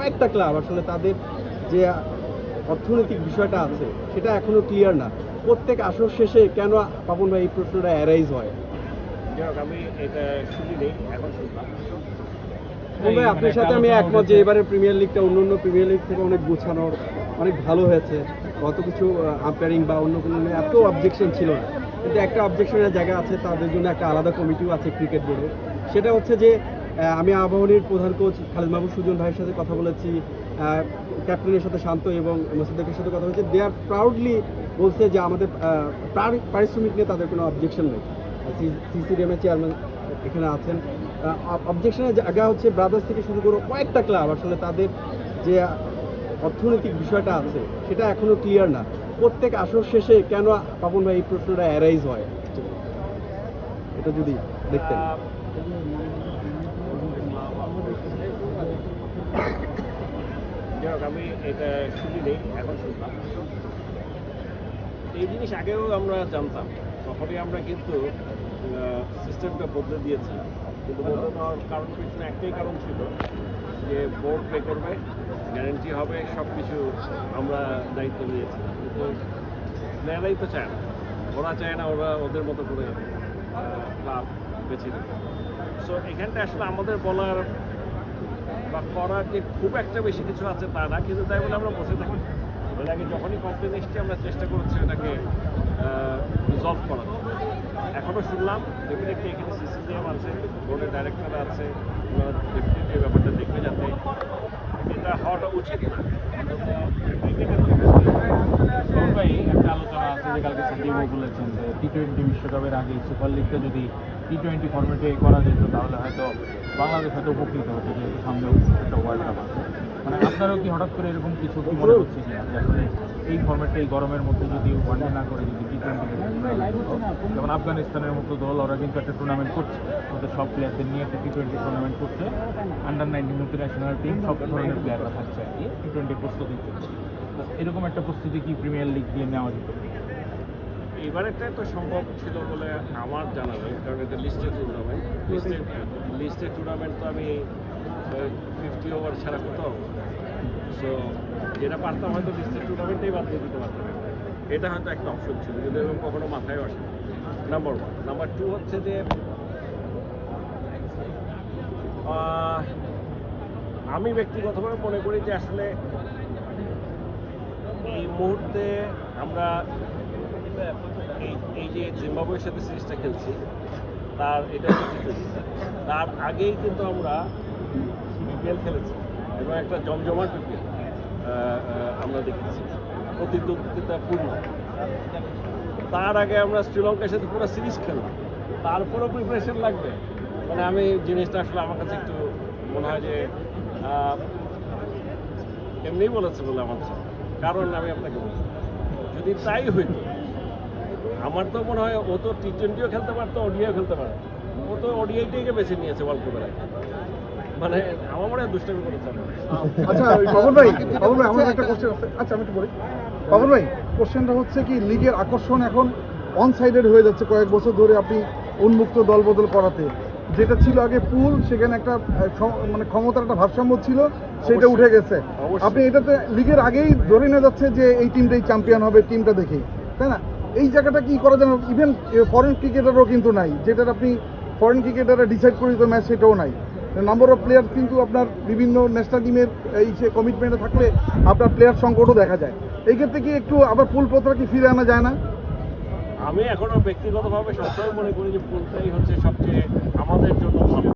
কয়েকটা ক্লাব আসলে তাদের যে অর্থনৈতিক বিষয়টা আছে সেটা এখনও ক্লিয়ার না। প্রত্যেক আসর শেষে কেন পাপন ভাই এই প্রশ্নটা অ্যারাইজ হয়? আমি এটা শুনি নেই এখন শুনলাম। আপনার সাথে আমি একমত যে এবারে প্রিমিয়ার লিগটা অন্য অন্য প্রিমিয়ার লিগ থেকে অনেক গোছানোর অনেক ভালো হয়েছে। গত কিছু আম্পায়ারিং বা অন্য কোনো এত অবজেকশন ছিল না। কিন্তু একটা অবজেকশনের জায়গা আছে তাদের জন্য একটা আলাদা কমিটিও আছে ক্রিকেট বোর্ডে সেটা হচ্ছে যে আমি আবাহনীর প্রধান কোচ খালেদ মাহবুব সুজন ভাইয়ের সাথে কথা বলেছি ক্যাপ্টেনের সাথে শান্ত এবং মোসাদ্দেকের সাথে কথা বলেছি দে আর প্রাউডলি বলছে যে আমাদের পারিশ্রমিক নিয়ে তাদের কোনো অবজেকশন নেই। সিসিডিএমের চেয়ারম্যান এখানে আছেন। অবজেকশনের জায়গা হচ্ছে ব্রাদার্স থেকে শুরু করে কয়েকটা ক্লাব আসলে তাদের যে অর্থনৈতিক বিষয়টা আছে, সেটা এখনও ক্লিয়ার না। প্রত্যেক আসর শেষে কেন পাপন ভাই এই প্রশ্নটা অ্যারাইজ হয়? এটা যদি দেখতেন। যাই হোক, আমি এটা শুনি নেই এখন শুনলাম। এই জিনিস আগেও আমরা জানতাম তখনই আমরা কিন্তু সিস্টেমটা বদলে দিয়েছি। কিন্তু বদলে দেওয়ার কারণ পিছনে একটাই কারণ ছিল যে বোর্ড পে করবে গ্যারেন্টি হবে সব কিছু আমরা দায়িত্ব নিয়েছিলাম কিন্তু প্লেয়ারাই তো চায় না। ওরা চায় না ওরা ওদের মতো করে ক্লাব বেছে নেবে সো এখানটা আসলে আমাদের বলার বা করার যে খুব একটা বেশি কিছু আছে তা না, কিন্তু তাই বলে আমরা বসে থাকি। এর যখনই কমপ্লেন এসছে, আমরা চেষ্টা করছি এটাকে রিজলভ করার। এখনও শুনলাম ডেফিনেটলি এখানে সিসিডিএম আছে বোর্ডের ডাইরেক্টর আছে, ওনারা ডেফিনেটলি ব্যাপারটা দেখবে যাতে এটা হওয়াটা উচিত না ভাই একটা আলোচনা আছে যে কালকে সাকিবও বলেছেন যে টি টোয়েন্টি বিশ্বকাপের আগে সুপার লিগটা যদি টি টোয়েন্টি ফর্মেটে করা যেত, তাহলে হয়তো বাংলাদেশ হয়তো উপকৃত হতো, যেহেতু সামনে একটা ওয়ার্ল্ড কাপ আছে। মানে আপনারও কি হঠাৎ করে এরকম কিছু কি মনে হচ্ছে যে আসলে এই ফর্মেটটা এই গরমের মধ্যে যদি ওয়ানডে না করে যদি টি টোয়েন্টি যেমন আফগানিস্তানের মতো দল, ওরা কিন্তু একটা টুর্নামেন্ট করছে। ওদের সব প্লেয়ারদের নিয়ে একটা টি টোয়েন্টি টুর্নামেন্ট করছে। আন্ডার নাইনটিন ন্যাশনাল টিম সব ধরনের প্লেয়াররা থাকছে আর কি টি টোয়েন্টি প্রস্তুতি। এরকম একটা প্রস্তুতি কি প্রিমিয়ার লিগ দিয়ে নেওয়া যেত এবারেটা তো সম্ভব ছিল বলে আমার জানা নেই, কারণ এটা listed tournament listed listed tournament তো আমি ফিফটি ওভার ছাড়া কোথাও। সো যেটা পারতাম হয়তো লিস্টেড টুর্নামেন্টেই বাদ দিয়ে দিতে পারতাম। এটা হয়তো একটা অপশন ছিল যদি এরকম কখনো মাথায় আসে নাম্বার ওয়ান নাম্বার টু হচ্ছে যে আমি ব্যক্তিগতভাবে মনে করি যে আসলে এই মুহূর্তে আমরা এই এই যে জিম্বাবুয়ের সাথে সিরিজটা খেলছি, তার এটা তার আগেই কিন্তু আমরা বিপিএল খেলেছি এবং একটা জমজমাট বিপিএল আমরা দেখেছি। প্রতিদ্বন্দ্বিতাপূর্ণ তার আগে আমরা শ্রীলঙ্কার সাথে পুরো সিরিজ খেললাম। তারপরও প্রিপারেশন লাগবে। মানে আমি জিনিসটা আসলে আমার কাছে একটু মনে হয় যে এমনিই বলেছে বলে আমার। কারণ আমি আপনাকে বলি, যদি তাই হইতো আমার তো মনে হয় ও তো টি টোয়েন্টিও খেলতে পারতো ওডিআইও খেলতে পারে ও তো ওডিআইটাকে বেছে নিয়েছে ওয়ার্ল্ড কাপের মানে আমার মনে হয় দুষ্টামি করেছে আচ্ছা পাবন ভাই পাবন ভাই আমার একটা কোশ্চেন আছে। আচ্ছা আমি একটু বলি। পাবন ভাই কোশ্চেনটা হচ্ছে কি লিগের আকর্ষণ এখন অন সাইডেড হয়ে যাচ্ছে। কয়েক বছর ধরে আপনি উন্মুক্ত দল বদল করাতে। যেটা ছিল আগে পুল সেখানে একটা মানে ক্ষমতার একটা ভারসাম্য ছিল সেটা উঠে গেছে। আপনি এটাতে লিগের আগেই ধরে নিয়ে যাচ্ছে যে এই টিমটাই চ্যাম্পিয়ন হবে টিমটা দেখেই। তাই না? এই জায়গাটা কি করা যাবে ইভেন ফরেন ক্রিকেটারও কিন্তু নাই। যেটা আপনি ফরেন ক্রিকেটাররা ডিসাইড করে দিত ম্যাচ সেটাও নাই। নাম্বার অফ প্লেয়ার কিন্তু আপনার বিভিন্ন ন্যাশনাল টিমের এই যে কমিটমেন্টে থাকলে আপনার প্লেয়ার সংকটও দেখা যায়। এই ক্ষেত্রে কি একটু আবার পুল পত্র কি ফিরে আনা যায় না? আমি এখনও ব্যক্তিগতভাবে সবসময় মনে করি যে পুলটাই হচ্ছে সবচেয়ে আমাদের জন্য ভালো।